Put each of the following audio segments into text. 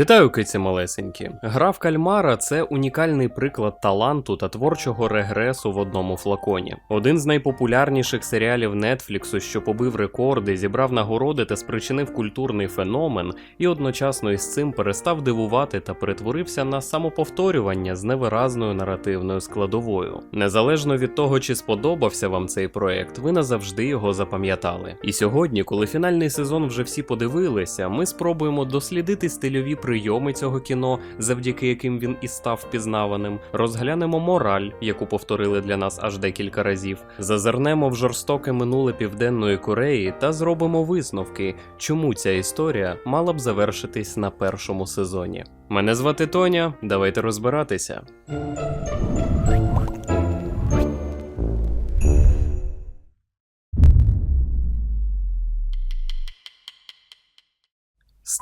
Вітаю, киці малесенькі. Гра в кальмара це унікальний приклад таланту та творчого регресу в одному флаконі. Один з найпопулярніших серіалів Нетфліксу, що побив рекорди, зібрав нагороди та спричинив культурний феномен, і одночасно із цим перестав дивувати та перетворився на самоповторювання з невиразною наративною складовою. Незалежно від того, чи сподобався вам цей проект, ви назавжди його запам'ятали. І сьогодні, коли фінальний сезон вже всі подивилися, ми спробуємо дослідити стильові прийоми цього кіно, завдяки яким він і став впізнаваним. Розглянемо мораль, яку повторили для нас аж декілька разів. Зазирнемо в жорстоке минуле південної Кореї та зробимо висновки, чому ця історія мала б завершитись на першому сезоні. Мене звати Тоня. Давайте розбиратися.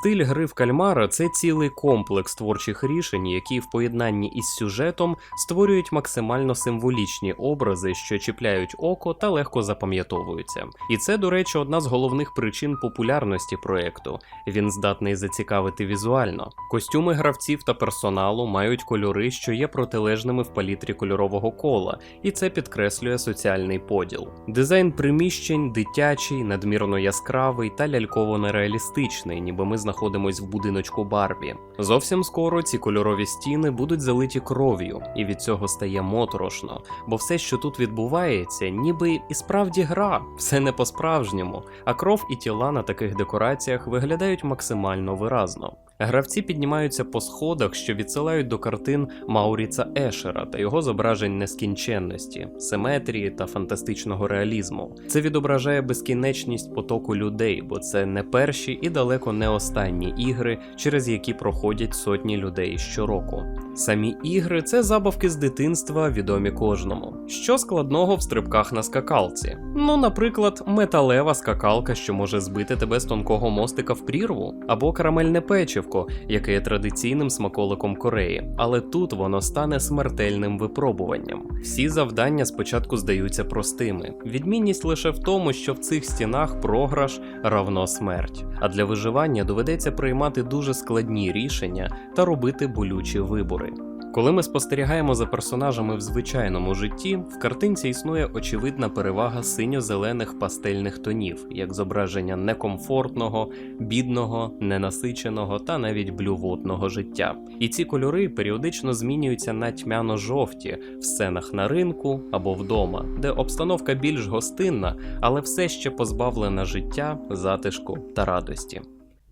Стиль гри в кальмара це цілий комплекс творчих рішень, які в поєднанні із сюжетом створюють максимально символічні образи, що чіпляють око та легко запам'ятовуються. І це, до речі, одна з головних причин популярності проекту. Він здатний зацікавити візуально. Костюми гравців та персоналу мають кольори, що є протилежними в палітрі кольорового кола, і це підкреслює соціальний поділ. Дизайн приміщень дитячий, надмірно яскравий та ляльково нереалістичний, ніби ми знаходимось в будиночку Барбі. Зовсім скоро ці кольорові стіни будуть залиті кров'ю, і від цього стає моторошно, бо все, що тут відбувається, ніби і справді гра, все не по-справжньому, а кров і тіла на таких декораціях виглядають максимально виразно. Гравці піднімаються по сходах, що відсилають до картин Мауріца Ешера та його зображень нескінченності, симетрії та фантастичного реалізму. Це відображає безкінечність потоку людей, бо це не перші і далеко не останні ігри, через які проходять сотні людей щороку. Самі ігри це забавки з дитинства, відомі кожному. Що складного в стрибках на скакалці? Ну, наприклад, металева скакалка, що може збити тебе з тонкого мостика в прірву, або карамельне печивко, яке є традиційним смаколиком Кореї, але тут воно стане смертельним випробуванням. Всі завдання спочатку здаються простими. Відмінність лише в тому, що в цих стінах програш равно смерть. А для виживання доведеться приймати дуже складні рішення та робити болючі вибори. Коли ми спостерігаємо за персонажами в звичайному житті, в картинці існує очевидна перевага синьо-зелених пастельних тонів, як зображення некомфортного, бідного, ненасиченого та навіть блювотного життя. І ці кольори періодично змінюються на тьмяно-жовті в сценах на ринку або вдома, де обстановка більш гостинна, але все ще позбавлена життя, затишку та радості.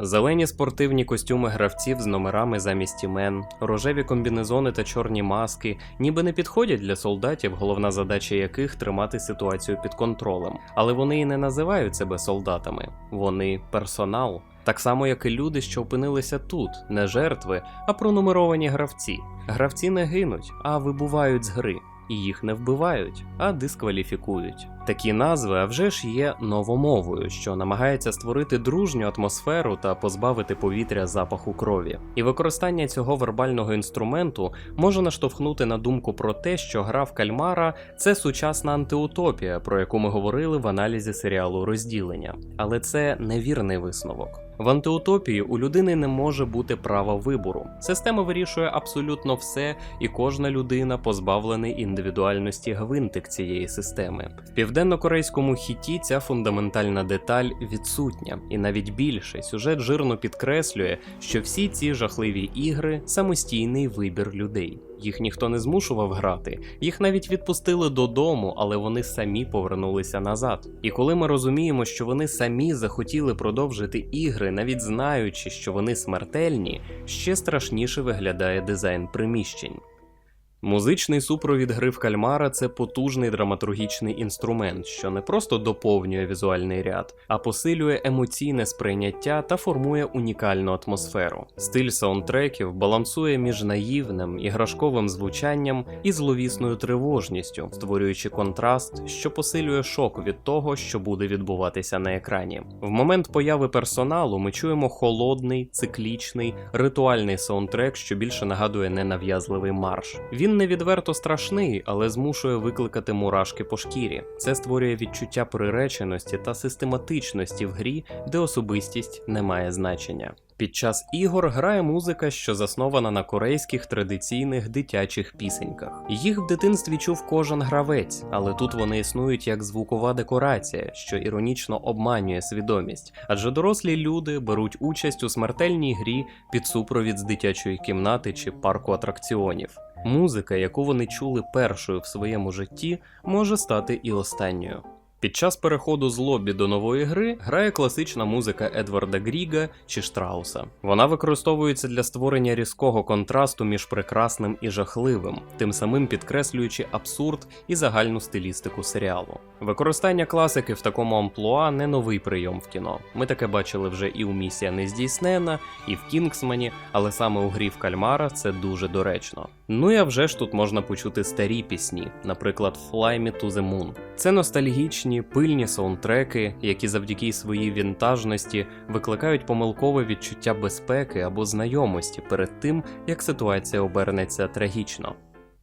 Зелені спортивні костюми гравців з номерами замість імен, рожеві комбінезони та чорні маски ніби не підходять для солдатів, головна задача яких тримати ситуацію під контролем. Але вони і не називають себе солдатами, вони персонал. Так само, як і люди, що опинилися тут, не жертви, а пронумеровані гравці. Гравці не гинуть, а вибувають з гри. І їх не вбивають, а дискваліфікують. Такі назви, а вже ж є новомовою, що намагається створити дружню атмосферу та позбавити повітря запаху крові. І використання цього вербального інструменту може наштовхнути на думку про те, що гра в кальмара це сучасна антиутопія, про яку ми говорили в аналізі серіалу розділення. Але це невірний висновок. В антиутопії у людини не може бути права вибору. Система вирішує абсолютно все, і кожна людина позбавлений індивідуальності гвинтик цієї системи. В південно-корейському хіті ця фундаментальна деталь відсутня, і навіть більше сюжет жирно підкреслює, що всі ці жахливі ігри самостійний вибір людей. Їх ніхто не змушував грати, їх навіть відпустили додому, але вони самі повернулися назад. І коли ми розуміємо, що вони самі захотіли продовжити ігри, навіть знаючи, що вони смертельні, ще страшніше виглядає дизайн приміщень. Музичний супровід гри в кальмара це потужний драматургічний інструмент, що не просто доповнює візуальний ряд, а посилює емоційне сприйняття та формує унікальну атмосферу. Стиль саундтреків балансує між наївним іграшковим звучанням і зловісною тривожністю, створюючи контраст, що посилює шок від того, що буде відбуватися на екрані. В момент появи персоналу ми чуємо холодний, циклічний, ритуальний саундтрек, що більше нагадує ненав'язливий марш. Він не відверто страшний, але змушує викликати мурашки по шкірі. Це створює відчуття приреченості та систематичності в грі, де особистість не має значення. Під час ігор грає музика, що заснована на корейських традиційних дитячих пісеньках. Їх в дитинстві чув кожен гравець, але тут вони існують як звукова декорація, що іронічно обманює свідомість, адже дорослі люди беруть участь у смертельній грі під супровід з дитячої кімнати чи парку атракціонів. Музика, яку вони чули першою в своєму житті, може стати і останньою. Під час переходу з лобі до нової гри грає класична музика Едварда Гріга чи Штрауса. Вона використовується для створення різкого контрасту між прекрасним і жахливим, тим самим підкреслюючи абсурд і загальну стилістику серіалу. Використання класики в такому амплуа не новий прийом в кіно. Ми таке бачили вже і у місія нездійснена, і в Кінгсмені, але саме у грі в Кальмара це дуже доречно. Ну і а вже ж тут можна почути старі пісні, наприклад, Fly Me to the Moon. Це ностальгічні, пильні саундтреки, які завдяки своїй вінтажності викликають помилкове відчуття безпеки або знайомості перед тим, як ситуація обернеться трагічно.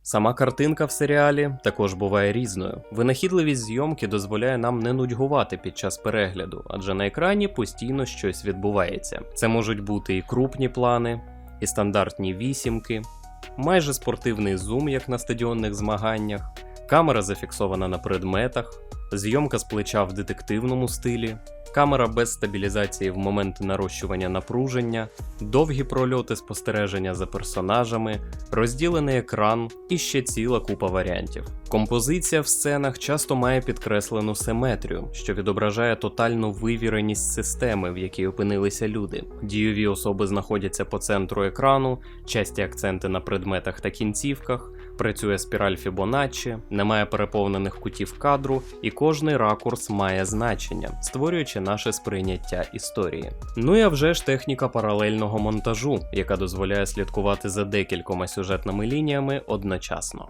Сама картинка в серіалі також буває різною. Винахідливість зйомки дозволяє нам не нудьгувати під час перегляду, адже на екрані постійно щось відбувається. Це можуть бути і крупні плани, і стандартні вісімки, майже спортивний зум, як на стадіонних змаганнях, камера зафіксована на предметах, зйомка з плеча в детективному стилі, камера без стабілізації в момент нарощування напруження, довгі прольоти спостереження за персонажами, розділений екран і ще ціла купа варіантів. Композиція в сценах часто має підкреслену симетрію, що відображає тотальну вивіреність системи, в якій опинилися люди. Дійові особи знаходяться по центру екрану, часті акценти на предметах та кінцівках. Працює спіраль Фібоначчі, немає переповнених кутів кадру, і кожний ракурс має значення, створюючи наше сприйняття історії. Ну і вже ж техніка паралельного монтажу, яка дозволяє слідкувати за декількома сюжетними лініями одночасно.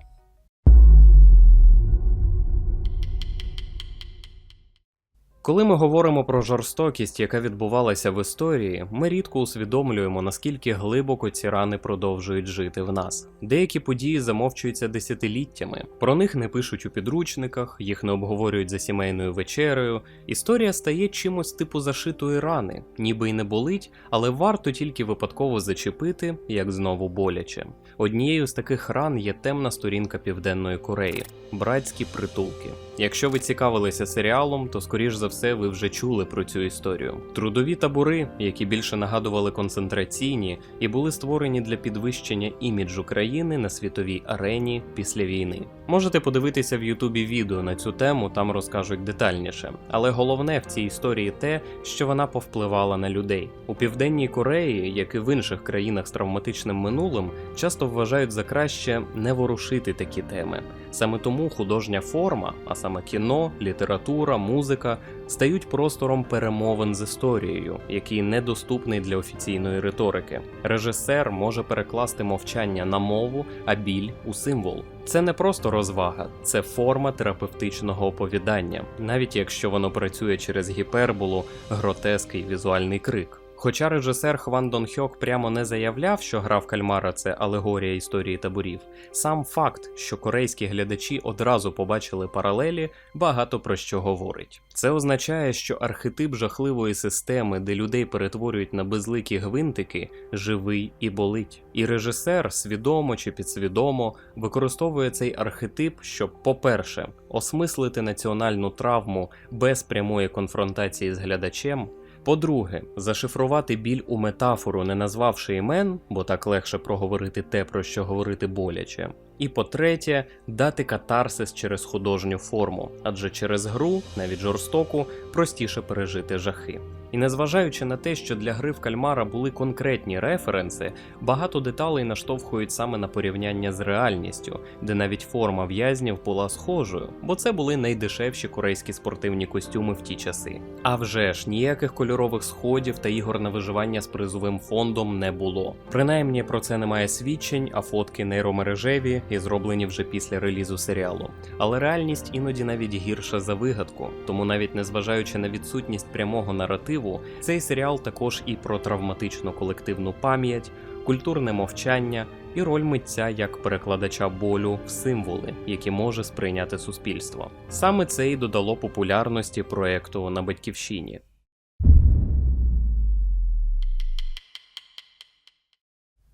Коли ми говоримо про жорстокість, яка відбувалася в історії, ми рідко усвідомлюємо, наскільки глибоко ці рани продовжують жити в нас. Деякі події замовчуються десятиліттями, про них не пишуть у підручниках, їх не обговорюють за сімейною вечерею. Історія стає чимось типу зашитої рани, ніби й не болить, але варто тільки випадково зачепити, як знову боляче. Однією з таких ран є темна сторінка Південної Кореї братські притулки. Якщо ви цікавилися серіалом, то скоріш за все ви вже чули про цю історію. Трудові табори, які більше нагадували концентраційні, і були створені для підвищення іміджу країни на світовій арені після війни. Можете подивитися в Ютубі відео на цю тему, там розкажуть детальніше. Але головне в цій історії те, що вона повпливала на людей. У південній Кореї, як і в інших країнах з травматичним минулим, часто вважають за краще не ворушити такі теми. Саме тому художня форма, а саме кіно, література, музика, стають простором перемовин з історією, який недоступний для офіційної риторики. Режисер може перекласти мовчання на мову, а біль у символ. Це не просто розвага, це форма терапевтичного оповідання, навіть якщо воно працює через гіперболу, гротеск і візуальний крик. Хоча режисер Хван Дон Хьок прямо не заявляв, що гра в кальмара це алегорія історії таборів, сам факт, що корейські глядачі одразу побачили паралелі, багато про що говорить. Це означає, що архетип жахливої системи, де людей перетворюють на безликі гвинтики, живий і болить. І режисер, свідомо чи підсвідомо, використовує цей архетип, щоб, по-перше, осмислити національну травму без прямої конфронтації з глядачем. По-друге, зашифрувати біль у метафору, не назвавши імен, бо так легше проговорити те, про що говорити боляче. І по-третє, дати катарсис через художню форму, адже через гру, навіть жорстоку, простіше пережити жахи. І незважаючи на те, що для гри в кальмара були конкретні референси, багато деталей наштовхують саме на порівняння з реальністю, де навіть форма в'язнів була схожою, бо це були найдешевші корейські спортивні костюми в ті часи. А вже ж ніяких кольорових сходів та ігор на виживання з призовим фондом не було. Принаймні про це немає свідчень, а фотки нейромережеві і зроблені вже після релізу серіалу. Але реальність іноді навіть гірша за вигадку, тому навіть незважаючи на відсутність прямого наративу, цей серіал також і про травматичну колективну пам'ять, культурне мовчання і роль митця як перекладача болю в символи, які може сприйняти суспільство. Саме це і додало популярності проекту на батьківщині.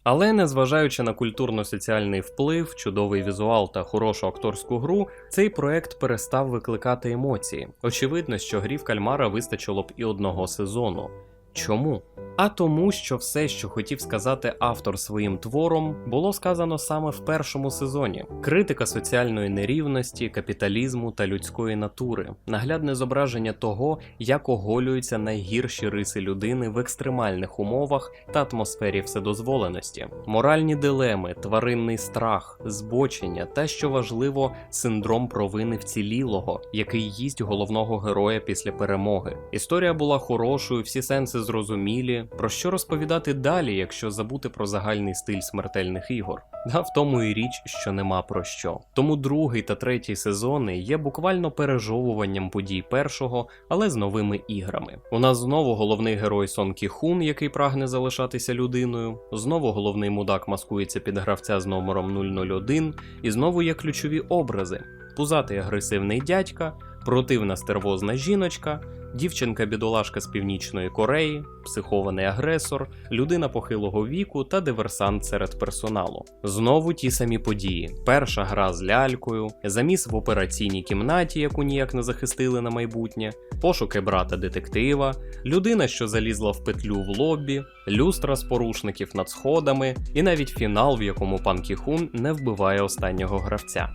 Але незважаючи на культурно-соціальний вплив, чудовий візуал та хорошу акторську гру, цей проект перестав викликати емоції. Очевидно, що грі в кальмара вистачило б і одного сезону. Чому? А тому, що все, що хотів сказати автор своїм твором, було сказано саме в першому сезоні: критика соціальної нерівності, капіталізму та людської натури, наглядне зображення того, як оголюються найгірші риси людини в екстремальних умовах та атмосфері вседозволеності, моральні дилеми, тваринний страх, збочення та, що важливо, синдром провини вцілілого, який їсть головного героя після перемоги. Історія була хорошою, всі сенси зрозумілі. Про що розповідати далі, якщо забути про загальний стиль смертельних ігор? А в тому і річ, що нема про що. Тому другий та третій сезони є буквально пережовуванням подій першого, але з новими іграми. У нас знову головний герой Сон Кі Хун, який прагне залишатися людиною. Знову головний мудак маскується під гравця з номером 001, і знову є ключові образи: пузатий агресивний дядька, противна стервозна жіночка. Дівчинка-бідолашка з північної Кореї, психований агресор, людина похилого віку та диверсант серед персоналу. Знову ті самі події: перша гра з лялькою, заміс в операційній кімнаті, яку ніяк не захистили на майбутнє, пошуки брата детектива, людина, що залізла в петлю в лоббі, люстра з порушників над сходами, і навіть фінал, в якому пан Кіхун не вбиває останнього гравця.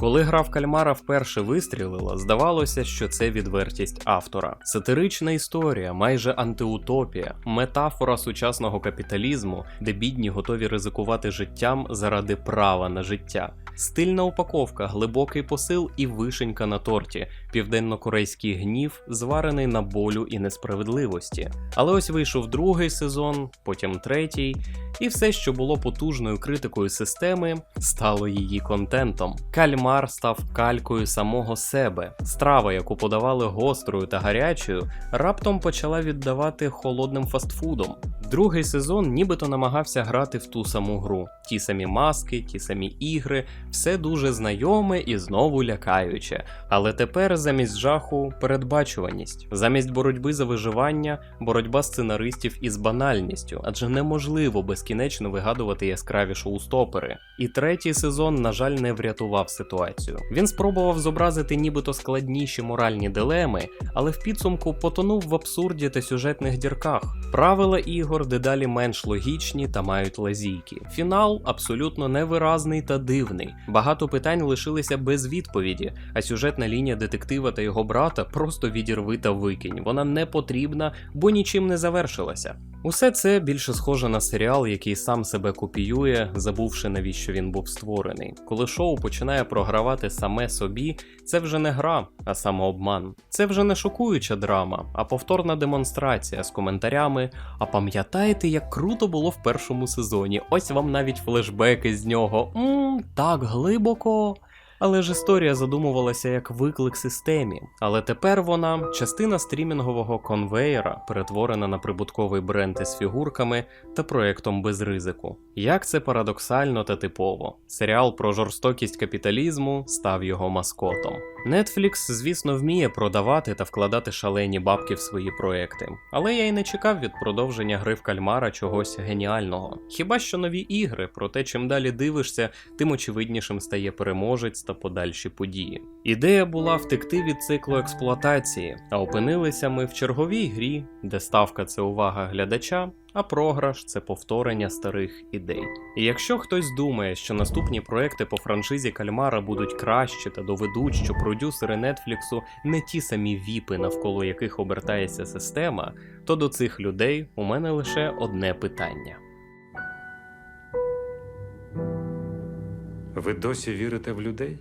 Коли гра в кальмара вперше вистрілила, здавалося, що це відвертість автора. Сатирична історія, майже антиутопія, метафора сучасного капіталізму, де бідні готові ризикувати життям заради права на життя. Стильна упаковка, глибокий посил і вишенька на торті, південно-корейський гнів, зварений на болю і несправедливості. Але ось вийшов другий сезон, потім третій, і все, що було потужною критикою системи, стало її контентом. Кальмар став калькою самого себе. Страва, яку подавали гострою та гарячою, раптом почала віддавати холодним фастфудом. Другий сезон нібито намагався грати в ту саму гру. Ті самі маски, ті самі ігри, все дуже знайоме і знову лякаюче. Але тепер замість жаху передбачуваність, замість боротьби за виживання, боротьба сценаристів із банальністю, адже неможливо безкінечно вигадувати яскраві шоустопери. І третій сезон, на жаль, не врятував ситуацію. Він спробував зобразити нібито складніші моральні дилеми, але в підсумку потонув в абсурді та сюжетних дірках. Правила ігор дедалі менш логічні та мають лазійки. Фінал абсолютно невиразний та дивний. Багато питань лишилися без відповіді, а сюжетна лінія детектива та його брата просто відірви та викинь. Вона не потрібна, бо нічим не завершилася. Усе це більше схоже на серіал, який сам себе копіює, забувши навіщо він був створений. Коли шоу починає програвати саме собі, це вже не гра, а самообман. Це вже не шокуюча драма, а повторна демонстрація з коментарями. А пам'ятаєте, як круто було в першому сезоні? Ось вам навіть флешбеки з нього. Мм, так глибоко. Але ж історія задумувалася як виклик системі. Але тепер вона частина стрімінгового конвеєра, перетворена на прибутковий бренд із фігурками та проектом без ризику. Як це парадоксально та типово. Серіал про жорстокість капіталізму став його маскотом. Netflix, звісно, вміє продавати та вкладати шалені бабки в свої проекти, але я й не чекав від продовження гри в кальмара чогось геніального. Хіба що нові ігри, проте чим далі дивишся, тим очевиднішим стає переможець та подальші події. Ідея була втекти від циклу експлуатації, а опинилися ми в черговій грі, де ставка це увага глядача, а програш це повторення старих ідей. І якщо хтось думає, що наступні проекти по франшизі Кальмара будуть кращі та доведуть, що продюсери Нетфліксу не ті самі віпи, навколо яких обертається система, то до цих людей у мене лише одне питання. Ви досі вірите в людей?